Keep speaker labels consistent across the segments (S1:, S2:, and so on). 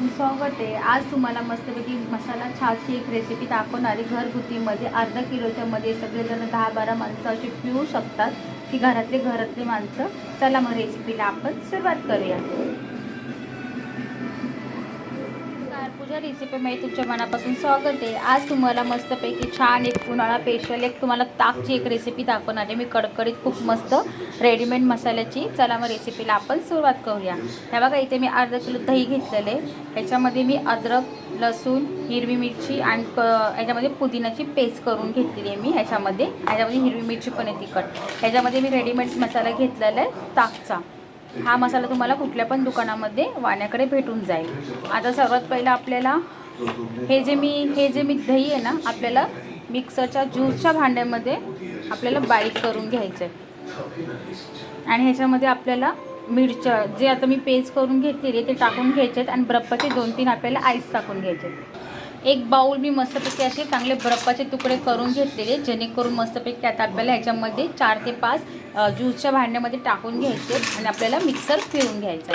S1: आहे. आज तुम्हाला मस्तपैकी मसाला छासची एक रेसिपी दाखवणारी घरगुतीमध्ये अर्धा किलोच्या मध्ये सगळेजण दहा बारा माणसं अशी पिऊ शकतात. की घरातले घरातले माणसं. चला मग रेसिपीला आपण सुरुवात करूया. माझ्या रेसिपीमध्ये तुमच्या मनापासून स्वागत आहे. आज तुम्हाला मस्तपैकी छान एक उन्हाळा स्पेशल एक तुम्हाला ताकची एक रेसिपी दाखवणार आहे. मी कडकडीत खूप मस्त रेडीमेड मसाल्याची. चला मग रेसिपीला आपण सुरुवात करूया. हे बघा इथे मी अर्धा किलो दही घेतलेलं आहे. ह्याच्यामध्ये मी अद्रक लसूण हिरवी मिरची आणि क ह्याच्यामध्ये पुदिनाची पेस्ट करून घेतलेली आहे मी ह्याच्यामध्ये. ह्याच्यामध्ये हिरवी मिरची पण आहे तिखट. ह्याच्यामध्ये मी रेडीमेड मसाला घेतलेला आहे ताकचा. हा मसाला तुम्हाला कुठल्या पण दुकानामध्ये वाण्याकडे भेटून जाईल. आता सर्वात पहिलं आपल्याला हे जे मी हे जे मी दही आहे ना आपल्याला मिक्सरच्या ज्यूसच्या भांड्यामध्ये आपल्याला बारीक करून घ्यायचं आहे आणि ह्याच्यामध्ये आपल्याला मिरच्या जे आता मी पेस्ट करून घेतलेली आहे ते टाकून घ्यायचे आहेत आणि ब्रप्पाचे दोन तीन आपल्याला आईस टाकून घ्यायचे आहेत एक बाऊल मी मस्तपैकी असे चांगले बर्फाचे तुकडे करून घेतलेले जेणेकरून मस्तपैकी आता आपल्याला ह्याच्यामध्ये चार ते पाच ज्यूसच्या भांड्यामध्ये टाकून घ्यायचे आणि आपल्याला मिक्सर फिरून घ्यायचा.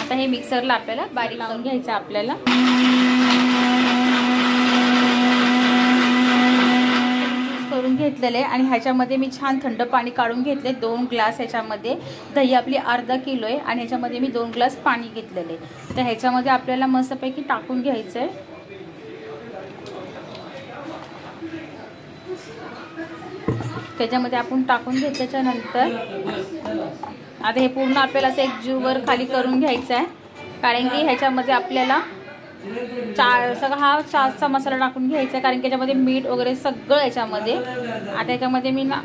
S1: आता हे मिक्सरला आपल्याला बारीक लावून घ्यायचं आपल्याला. करून आणि ह्याच्यामध्ये मी छान थंड पाणी काढून घेतले दोन ग्लास ह्याच्यामध्ये दही आपली अर्धा किलो आहे. आणि ह्याच्यामध्ये मी दोन ग्लास पाणी घेतलेले तर ह्याच्यामध्ये आपल्याला मस्तपैकी टाकून घ्यायचं आहे त्याच्यामध्ये आपण टाकून घेतल्याच्या नंतर आता हे पूर्ण आपल्याला असं एक जीववर खाली करून घ्यायचं आहे कारण की ह्याच्यामध्ये आपल्याला चा सगळा हा चाचा मसाला टाकून घ्यायचा आहे कारण की याच्यामध्ये मीठ वगैरे सगळं याच्यामध्ये. आता याच्यामध्ये मी ना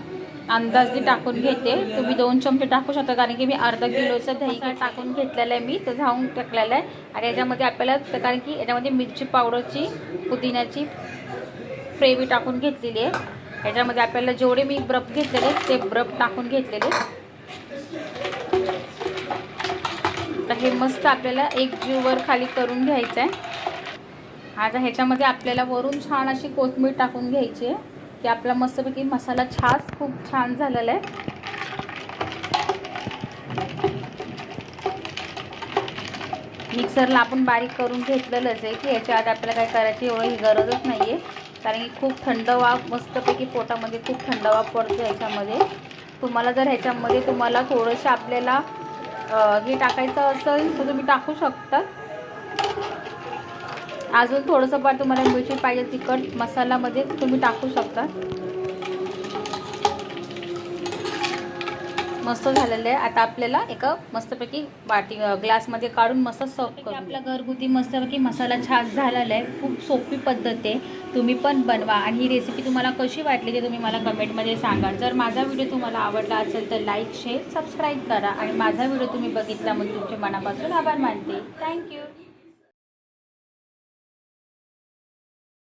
S1: अंदाजने टाकून घेते. तुम्ही दोन चमचे टाकू शकता कारण की मी अर्धा किलोचं दही टाकून घेतलेलं आहे मी तर धावून टाकलेलं आहे. आणि याच्यामध्ये आपल्याला तर कारण की याच्यामध्ये मिरची पावडरची पुदिन्याची फ्रेवी टाकून घेतलेली आहे. याच्यामध्ये आपल्याला जेवढे मी ब्रब घेतलेले ते ब्रब टाकून घेतलेले तर हे मस्त आपल्याला एक जीववर खाली करून घ्यायचं आहे. आता ह्याच्यामध्ये आपल्याला वरून छान अशी कोथमीर टाकून घ्यायची आहे की आपला मस्तपैकी मसाला छास खूप छान झालेला आहे. मिक्सरला आपण बारीक करून घेतलेलंच आहे की याच्या आत आपल्याला काय करायची एवढी गरजच नाही आहे कारण की खूप थंड वाफ मस्तपैकी पोटामध्ये खूप थंड वाफ पडतो ह्याच्यामध्ये. तुम्हाला जर ह्याच्यामध्ये तुम्हाला थोडंसं आपल्याला हे टाकायचं असेल तर तुम्ही टाकू शकता अजून थोडंसं पण तुम्हाला मिरची पाहिजे तिखट मसाल्यामध्ये तुम्ही टाकू शकता. मस्त झालेलं आहे. आता आपल्याला एका मस्तपैकी वाटी ग्लासमध्ये काढून मस्त सर्व करून आपला घरगुती मस्तपैकी मसाला छान झालेला आहे. खूप सोपी पद्धत आहे. तुम्ही पण बनवा. आणि ही रेसिपी तुम्हाला कशी वाटली ते तुम्ही मला कमेंटमध्ये सांगा. जर माझा व्हिडिओ तुम्हाला आवडला असेल तर लाईक शेअर सबस्क्राईब करा. आणि माझा व्हिडिओ तुम्ही बघितला म्हणून तुमच्या मनापासून आभार मानते. थँक्यू